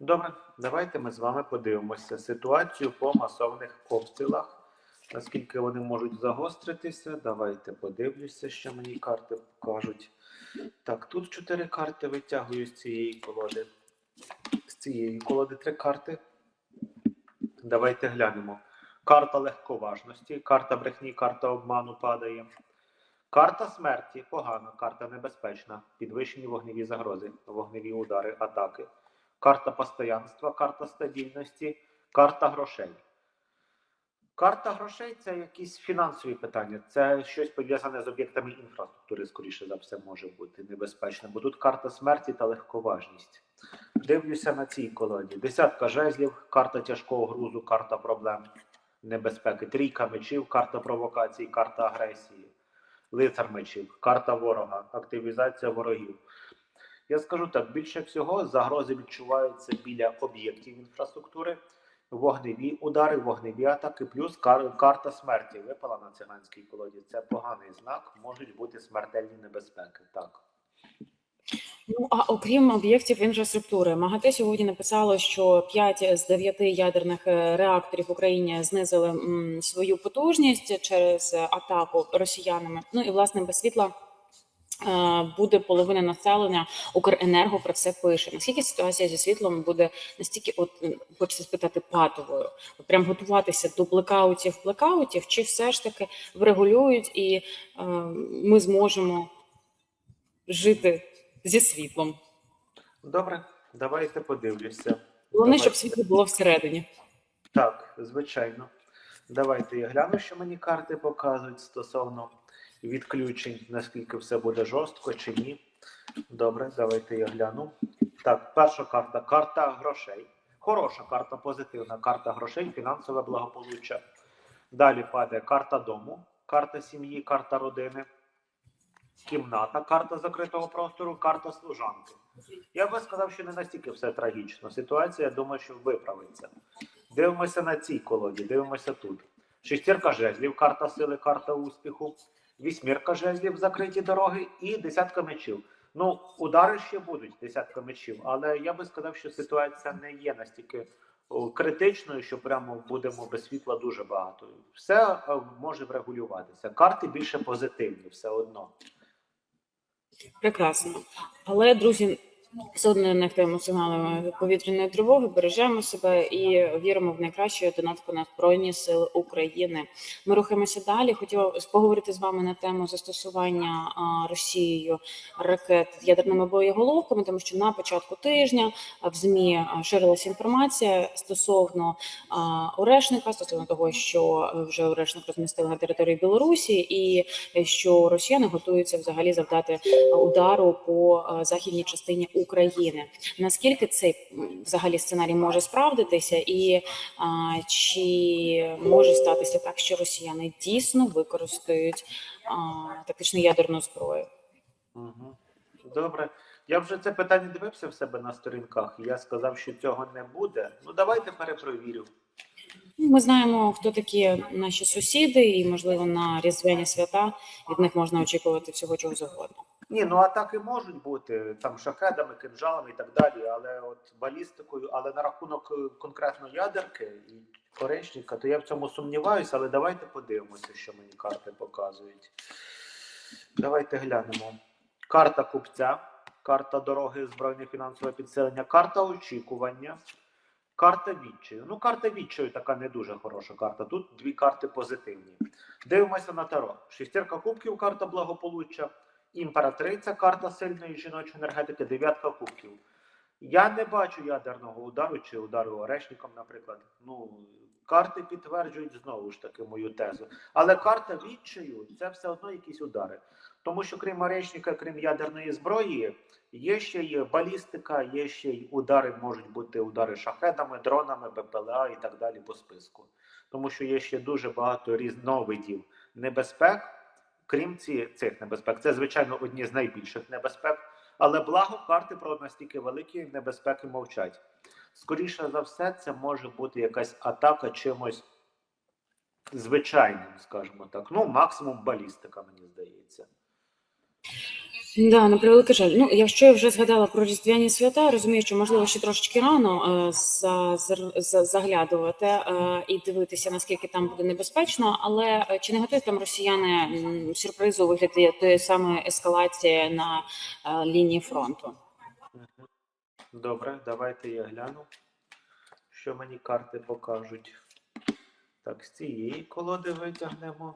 Добре, давайте ми з вами подивимося ситуацію по масовних обстрілах. Наскільки вони можуть загостритися, давайте подивлюся, що мені карти покажуть. Так, тут чотири карти витягую з цієї колоди. З цієї колоди три карти. Давайте глянемо. Карта легковажності, карта брехні, карта обману падає. Карта смерті погана, карта небезпечна, підвищені вогневі загрози, вогневі удари, атаки. Карта постоянства, карта стабільності, карта грошей. Карта грошей це якісь фінансові питання, це щось пов'язане з об'єктами інфраструктури, скоріше за все, може бути небезпечно, бо тут карта смерті та легковажність. Дивлюся на цій колоді. Десятка жезлів, карта тяжкого грузу, карта проблем, небезпеки, трійка мечів, карта провокацій, карта агресії, лицар мечів, карта ворога, активізація ворогів. Я скажу так: більше всього загрози відчуваються біля об'єктів інфраструктури, вогневі удари, вогневі атаки, плюс кар- карта смерті випала на циганській колоді. Це поганий знак, можуть бути смертельні небезпеки. Так. Ну а окрім об'єктів інфраструктури, МАГАТЕ сьогодні написало, що 5 з 9 ядерних е, реакторів в Україні знизили свою потужність через атаку росіянами. Ну і власне без світла. Е, Буде половина населення Укренерго про це пише. Наскільки ситуація зі світлом буде настільки, от хочеться спитати, патовою? От прям готуватися до блекаутів, блекаутів, чи все ж таки врегулюють і е, ми зможемо жити зі світлом? Добре, давайте подивлюся. Головне, щоб світло було всередині. Так, звичайно. Давайте я гляну, що мені карти показують стосовно відключень, наскільки все буде жорстко чи ні. Добре, давайте я гляну. Так, перша карта карта грошей. Хороша карта, позитивна карта грошей, фінансове благополуччя. Далі падає карта дому, карта сім'ї, карта родини, кімната, карта закритого простору, карта служанки. Я би сказав, що не настільки все трагічно. Ситуація, я думаю, що виправиться. Дивимося на цій колоді, дивимося тут. Шестірка жезлів, карта сили, карта успіху, вісьмірка жезлів, закриті дороги і десятка мечів. Ну, удари ще будуть, десятка мечів, але я би сказав, що ситуація не є настільки критичною, що прямо будемо без світла дуже багато. Все е, може врегулюватися. Карти більше позитивні, все одно. Прекрасно. Але, друзі, не нехтуємо сигналами повітряної тривоги, бережемо себе і віримо в найкраще донатку на Збройні Сили України. Ми рухаємося далі. Хотіла поговорити з вами на тему застосування Росією ракет ядерними боєголовками, тому що на початку тижня в ЗМІ ширилася інформація стосовно Орешника, стосовно того, що вже Орешник розмістили на території Білорусі, і що росіяни готуються взагалі завдати удару по західній частині України. Наскільки цей взагалі сценарій може справдитися, і а, чи може статися так, що росіяни дійсно використають а, тактичну ядерну зброю? Угу. Добре. Я вже це питання дивився в себе на сторінках. Я сказав, що цього не буде. Ну давайте перепровірю. Ми знаємо, хто такі наші сусіди, і можливо на різдвяні свята від них можна очікувати всього чого завгодно. Ні, ну атаки можуть бути там шахедами, кинжалами і так далі, але от балістикою, але на рахунок е, конкретно ядерки і коричника, то я в цьому сумніваюся, але давайте подивимося, що мені карти показують. Давайте глянемо. Карта купця, карта дороги, збройне фінансове підсилення, карта очікування, карта відчаю. Ну, карта відчаю така не дуже хороша карта. Тут дві карти позитивні. Дивимося на таро. Шістірка кубків, карта благополуччя. Імператриця, карта сильної жіночої енергетики, дев'ятка кубків. Я не бачу ядерного удару чи удару орешником, наприклад. Ну, карти підтверджують знову ж таки мою тезу. Але карта відчаю це все одно якісь удари. Тому що крім орешника, крім ядерної зброї, є ще й балістика, є ще й удари, можуть бути удари шахедами, дронами, БПЛА і так далі по списку. Тому що є ще дуже багато різновидів небезпек крім цих небезпек. Це, звичайно, одні з найбільших небезпек, але благо карти про настільки великі небезпеки мовчать. Скоріше за все, це може бути якась атака чимось звичайним, скажімо так. Ну, максимум балістика, мені здається. Да, на превеликий жаль. Ну, якщо я вже згадала про різдвяні свята, розумію, що можливо ще трошечки рано е, за, за, заглядувати е, і дивитися, наскільки там буде небезпечно. Але е, чи не готують там росіяни сюрпризу вигляді тої самої ескалації на е, лінії фронту? Добре, давайте я гляну, що мені карти покажуть. Так, з цієї колоди витягнемо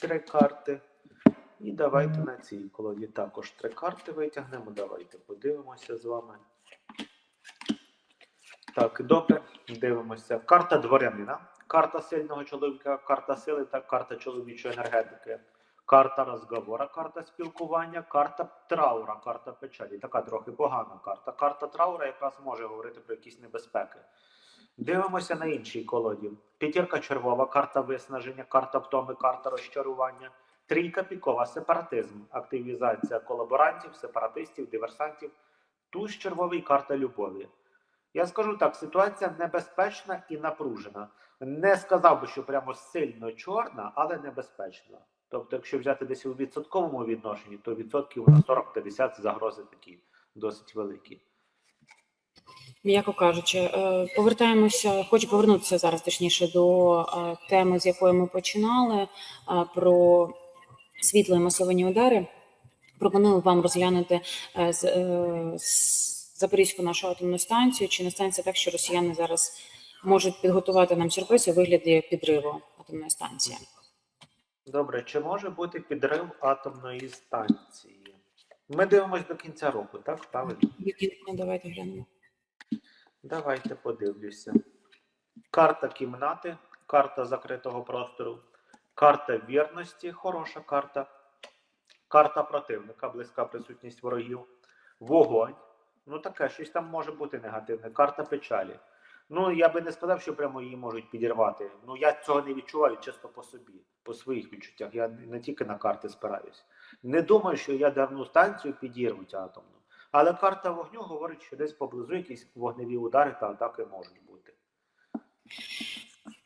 три карти. І давайте на цій колоді також три карти витягнемо. Давайте подивимося з вами. Так, добре, дивимося. Карта дворянина, карта сильного чоловіка, карта сили та карта чоловічої енергетики. Карта розговора, карта спілкування, карта траура, карта печалі. Така трохи погана карта. Карта траура якраз може говорити про якісь небезпеки. Дивимося на іншій колоді. П'ятірка червова, карта виснаження, карта втоми, карта розчарування. Трійка пікова, сепаратизм, активізація колаборантів, сепаратистів, диверсантів. Туз червовий, карта любові. Я скажу так: ситуація небезпечна і напружена. Не сказав би, що прямо сильно чорна, але небезпечна. Тобто, якщо взяти десь у відсотковому відношенні, то відсотків на 40-50 загрози такі досить великі. М'яко кажучи, е, повертаємося, хочу повернутися зараз точніше до е, теми, з якої ми починали, е, про світло і масовані удари. Пропоную вам розглянути е, е, Запорізьку нашу атомну станцію. Чи не станеться так, що росіяни зараз можуть підготувати нам сюрприз у вигляді підриву атомної станції? Добре, чи може бути підрив атомної станції? Ми дивимось до кінця року, так? Правильно? Ну, Давайте глянемо. Давайте подивлюся. Карта кімнати, карта закритого простору, карта вірності, хороша карта. Карта противника, близька присутність ворогів, вогонь. Ну таке, щось там може бути негативне. Карта печалі. Ну, я би не сказав, що прямо її можуть підірвати. Ну, я цього не відчуваю чисто по собі, по своїх відчуттях. Я не тільки на карти спираюсь. Не думаю, що ядерну станцію підірвуть атомну. Але карта вогню говорить, що десь поблизу якісь вогневі удари та атаки можуть бути.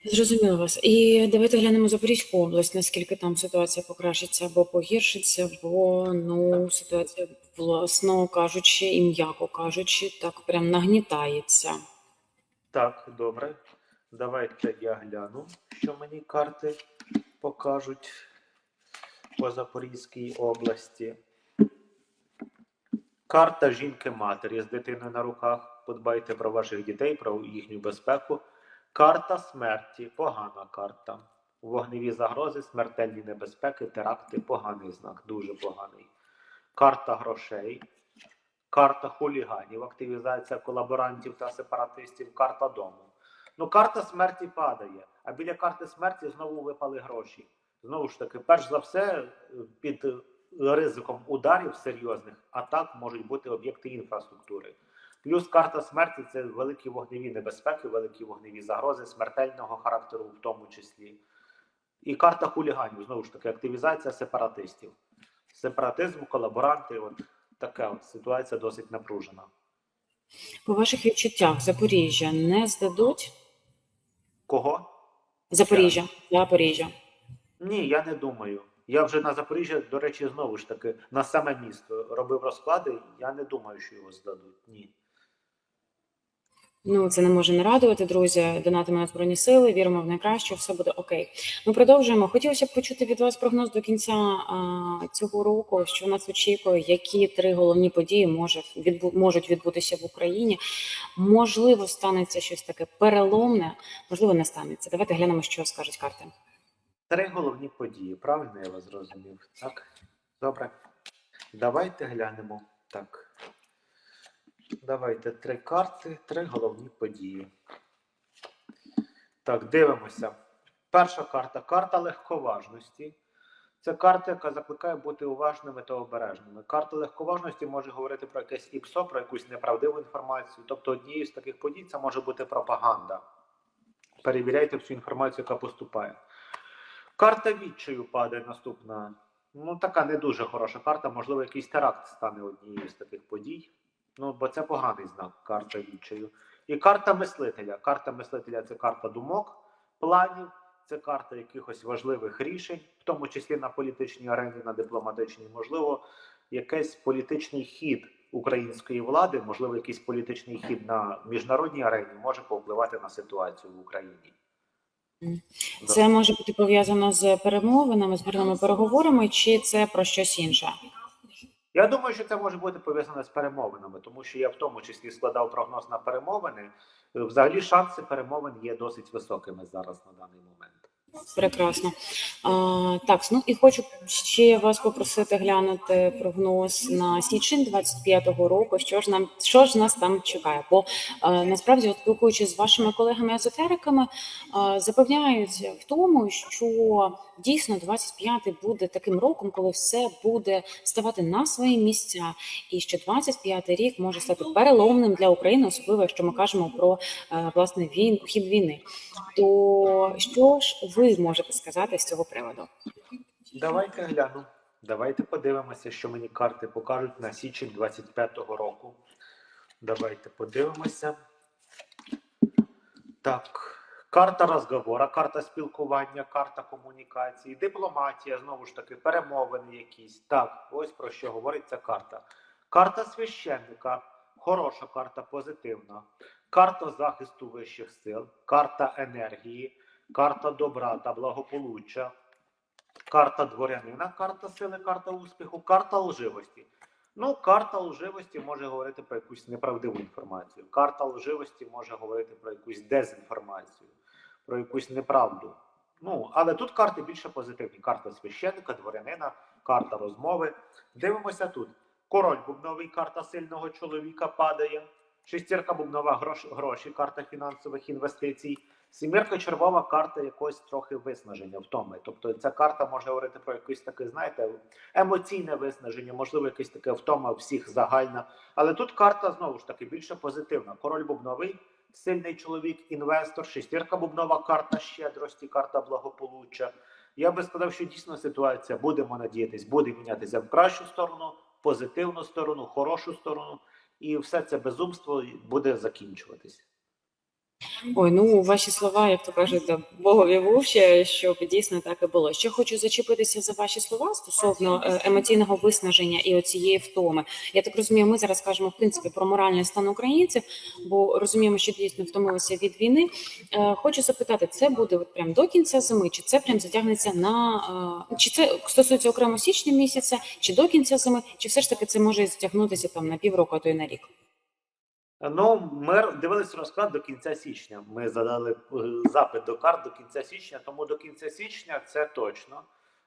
Зрозуміло вас. І давайте глянемо Запорізьку область, наскільки там ситуація покращиться або погіршиться, бо ну ситуація, власно кажучи, і м'яко кажучи, так прям нагнітається. Так, добре. Давайте я гляну, що мені карти покажуть по Запорізькій області. Карта жінки-матері з дитиною на руках. Подбайте про ваших дітей, про їхню безпеку. Карта смерті погана карта. Вогневі загрози, смертельні небезпеки, теракти поганий знак, дуже поганий. Карта грошей. Карта хуліганів, активізація колаборантів та сепаратистів, карта дому. Ну, карта смерті падає, а біля карти смерті знову випали гроші. Знову ж таки, перш за все, е, під ризиком ударів серйозних атак можуть бути об'єкти інфраструктури. Плюс карта смерті це великі вогневі небезпеки, великі вогневі загрози, смертельного характеру в тому числі. І карта хуліганів, знову ж таки, активізація сепаратистів. Сепаратизм, колаборанти, от така от ситуація досить напружена. По ваших відчуттях Запоріжжя не здадуть? Кого? Запоріжжя, Запоріжжя. Ні, я не думаю. Я вже на Запоріжжя, до речі, знову ж таки, на саме місто робив розклади. Я не думаю, що його здадуть. Ні. Ну, це не може не радувати, друзі. Донатимо на збройні сили, віримо в найкраще, все буде окей. Ми продовжуємо. Хотілося б почути від вас прогноз до кінця а, цього року, що нас очікує, які три головні події може відбу, можуть відбутися в Україні. Можливо, станеться щось таке переломне, можливо, не станеться. Давайте глянемо, що скажуть карти. Три головні події. Правильно я вас зрозумів? Так? Добре. Давайте глянемо. Так. Давайте три карти, три головні події. Так, дивимося. Перша карта карта легковажності. Це карта, яка закликає бути уважними та обережними. Карта легковажності може говорити про якесь ІПСО, про якусь неправдиву інформацію. Тобто, однією з таких подій це може бути пропаганда. Перевіряйте всю інформацію, яка поступає. Карта відчаю падає наступна. Ну, така не дуже хороша карта. Можливо, якийсь теракт стане однією з таких подій. Ну, бо це поганий знак, карта відчаю. І карта мислителя. Карта мислителя це карта думок, планів, це карта якихось важливих рішень, в тому числі на політичній арені, на дипломатичній. Можливо, якийсь політичний хід української влади, можливо, якийсь політичний хід на міжнародній арені може повпливати на ситуацію в Україні. Це може бути пов'язано з перемовинами, з мирними переговорами, чи це про щось інше? Я думаю, що це може бути пов'язане з перемовинами, тому що я в тому числі складав прогноз на перемовини. Е, Взагалі, шанси перемовин є досить високими зараз на даний момент. Прекрасно. А, так, ну і хочу ще вас попросити глянути прогноз на січень 25-го року. Що ж нам що ж нас там чекає? Бо е, насправді, от спілкуючись з вашими колегами-езотериками, е, запевняють в тому, що дійсно 25-й буде таким роком, коли все буде ставати на свої місця, і що 25-й рік може стати переломним для України, особливо якщо ми кажемо про е, власне він хід війни. То що ж ви можете сказати з цього приводу? Давайте гляну. Давайте подивимося, що мені карти покажуть на січень 25-го року. Давайте подивимося. Так, карта розговора, карта спілкування, карта комунікації, дипломатія, знову ж таки, перемовини якісь. Так, ось про що говорить ця карта. Карта священника, хороша карта, позитивна. Карта захисту вищих сил, карта енергії, карта добра та благополуччя, карта дворянина, карта сили, карта успіху, карта лживості. Ну, карта лживості може говорити про якусь неправдиву інформацію. Карта лживості може говорити про якусь дезінформацію, про якусь неправду. Ну, але тут карти більше позитивні. Карта священника, дворянина, карта розмови. Дивимося тут. Король бубновий, карта сильного чоловіка падає. Шестірка бубнова грош, гроші, карта фінансових інвестицій. Сімірка червова карта якогось трохи виснаження, втоми. Тобто ця карта може говорити про якесь таке, знаєте, емоційне виснаження, можливо, якесь таке втома всіх загальна. Але тут карта знову ж таки більше позитивна. Король бубновий, сильний чоловік, інвестор, шестірка бубнова карта щедрості, карта благополуччя. Я би сказав, що дійсно ситуація будемо надіятись, буде мінятися в кращу сторону, позитивну сторону, хорошу сторону, і все це безумство буде закінчуватись. Ой, ну ваші слова, як то кажуть, Богові в уші, щоб дійсно так і було. Ще хочу зачепитися за ваші слова стосовно е, емоційного виснаження і оцієї втоми. Я так розумію, ми зараз кажемо в принципі про моральний стан українців, бо розуміємо, що дійсно втомилися від війни. Е, Хочу запитати, це буде от прям до кінця зими, чи це прям затягнеться на е, чи це стосується окремо січня місяця, чи до кінця зими, чи все ж таки це може затягнутися там на півроку, а то й на рік? Ну, ми дивились розклад до кінця січня. Ми задали е, запит до карт до кінця січня, тому до кінця січня це точно.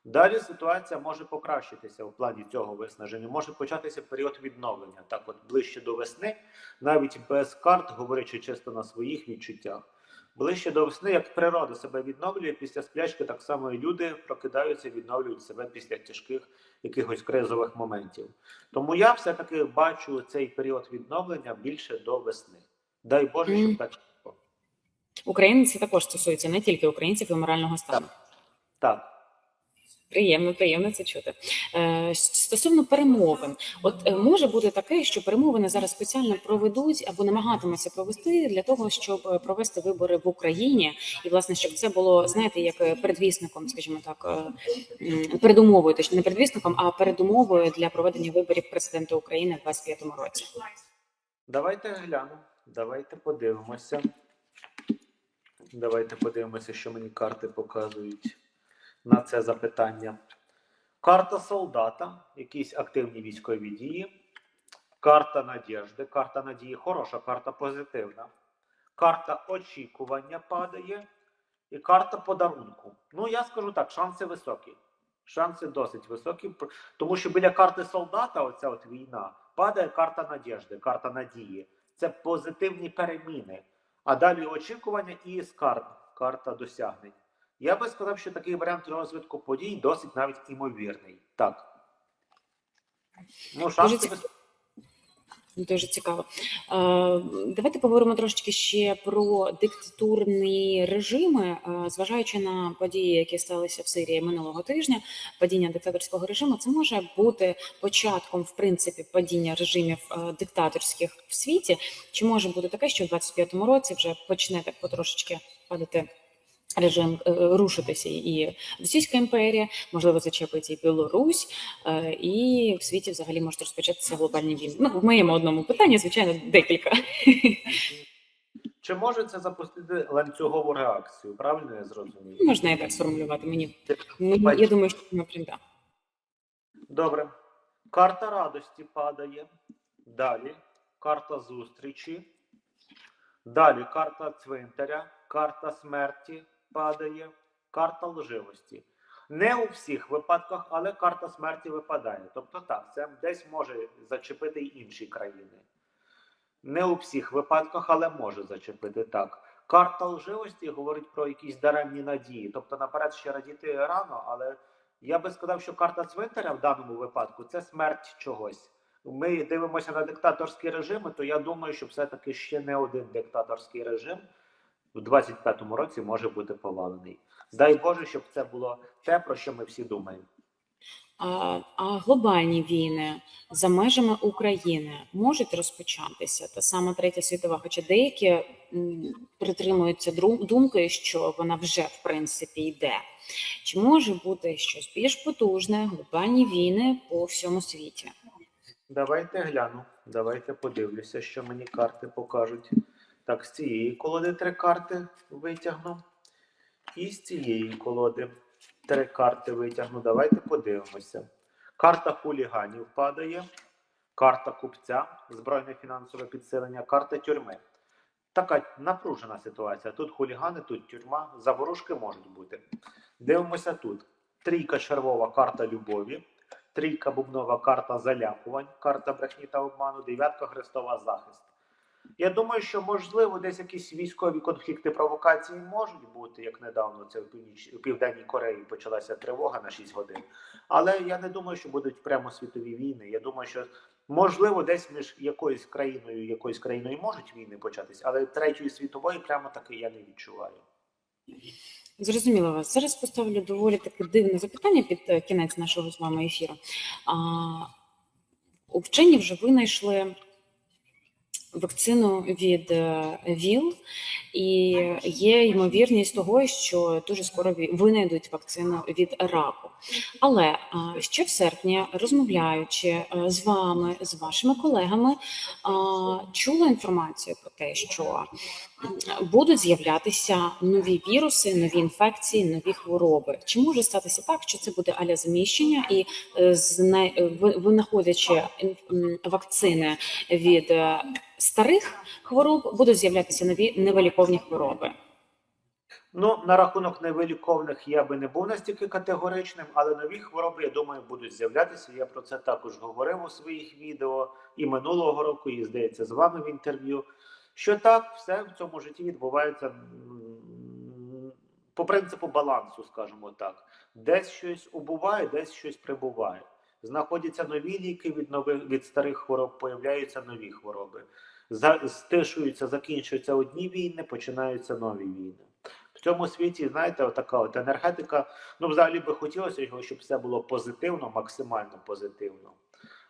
Далі ситуація може покращитися в плані цього виснаження. Може початися період відновлення. Так, от ближче до весни, навіть без карт, говорячи чисто на своїх відчуттях. Ближче до весни, як природа себе відновлює після сплячки, так само і люди прокидаються, відновлюють себе після тяжких якихось кризових моментів. Тому я все-таки бачу цей період відновлення більше до весни. Дай Боже, щоб так було. Українці також стосуються не тільки українців і морального стану. Так. Приємно, приємно це чути. Е, Стосовно перемовин, от е, може бути таке, що перемовини зараз спеціально проведуть або намагатимуться провести для того, щоб е, провести вибори в Україні, і власне щоб це було знаєте, як передвісником, скажімо так, передумовою, точніше не передвісником, а передумовою для проведення виборів президента України в 25-му році. Давайте глянемо. Давайте подивимося. Давайте подивимося, що мені карти показують на це запитання. Карта солдата, якісь активні військові дії. Карта надіжди. Карта надії хороша, карта позитивна. Карта очікування падає. І карта подарунку. Ну, я скажу так, шанси високі. Шанси досить високі, тому що біля карти солдата, оця от війна, падає карта надіжди, карта надії. Це позитивні переміни. А далі очікування і скарб, карта досягнень. Я би сказав, що такий варіант розвитку подій досить навіть імовірний. Так. Ну, шанси цікаво. Дуже цікаво. Е, Давайте поговоримо трошечки ще про диктатурні режими, Е, зважаючи на події, які сталися в Сирії минулого тижня. Падіння диктаторського режиму це може бути початком, в принципі, падіння режимів е, диктаторських в світі. Чи може бути таке, що в 25-му році вже почне так потрошечки падати режим е, рушитися і Російська імперія, можливо, зачепиться і Білорусь, е, і в світі взагалі можуть розпочатися глобальні війни. Ну, в моєму одному питанні, звичайно, декілька. Чи може це запустити ланцюгову реакцію? Правильно я зрозумів? Можна і так сформулювати. Мені, мені я думаю, що напрям да. Добре. Карта радості падає. Далі карта зустрічі. Далі карта цвинтаря, карта смерті падає, карта лживості. Не у всіх випадках, але карта смерті випадає. Тобто так, це десь може зачепити й інші країни. Не у всіх випадках, але може зачепити так. Карта лживості говорить про якісь даремні надії. Тобто наперед ще радіти рано, але я би сказав, що карта цвинтаря в даному випадку це смерть чогось. Ми дивимося на диктаторські режими, то я думаю, що все-таки ще не один диктаторський режим в 25-му році може бути повалений. Дай Боже, щоб це було те, про що ми всі думаємо. А, а глобальні війни за межами України можуть розпочатися та саме третя світова, хоча деякі притримуються думки, що вона вже в принципі йде. Чи може бути щось більш потужне, глобальні війни по всьому світі? Давайте гляну, давайте подивлюся, що мені карти покажуть. Так, з цієї колоди три карти витягну. І з цієї колоди три карти витягну. Давайте подивимося. Карта хуліганів падає, карта купця, збройне фінансове підсилення, карта тюрми. Така напружена ситуація. Тут хулігани, тут тюрма, заворушки можуть бути. Дивимося тут. Трійка червова карта любові, трійка бубнова карта заляпувань, карта брехні та обману, дев'ятка хрестова захист. Я думаю, що можливо десь якісь військові конфлікти провокації можуть бути, як недавно це в, південній Кореї почалася тривога на 6 годин. Але я не думаю, що будуть прямо світові війни. Я думаю, що можливо десь між якоюсь країною якоюсь країною можуть війни початись, але третьої світової прямо таки я не відчуваю. Зрозуміло вас. Зараз поставлю доволі таке дивне запитання під е, кінець нашого з вами ефіру. А, вчені вже винайшли вакцину від е, ВІЛ, і є ймовірність того, що дуже скоро винайдуть вакцину від раку. Але ще в серпні, розмовляючи е, з вами, з вашими колегами, чула інформацію про те, що будуть з'являтися нові віруси, нові інфекції, нові хвороби. Чи може статися так, що це буде аля заміщення, і е, е, винаходячи вакцини від е, старих хвороб, будуть з'являтися нові невиліковні хвороби? Ну, на рахунок невиліковних я би не був настільки категоричним, але нові хвороби, я думаю, будуть з'являтися. Я про це також говорив у своїх відео і минулого року, і здається, з вами в інтерв'ю. Що так, все в цьому житті відбувається по принципу балансу, скажімо так. Десь щось убуває, десь щось прибуває. Знаходяться нові ліки від нових від старих хвороб, появляються нові хвороби. За, стишуються, закінчуються одні війни, починаються нові війни. В цьому світі, знаєте, така от енергетика. Ну, взагалі би хотілося щоб все було позитивно, максимально позитивно.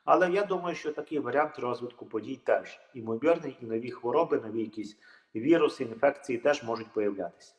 Але я думаю, що такий варіант розвитку подій теж імовірний, і нові хвороби, нові якісь віруси, інфекції теж можуть появлятися.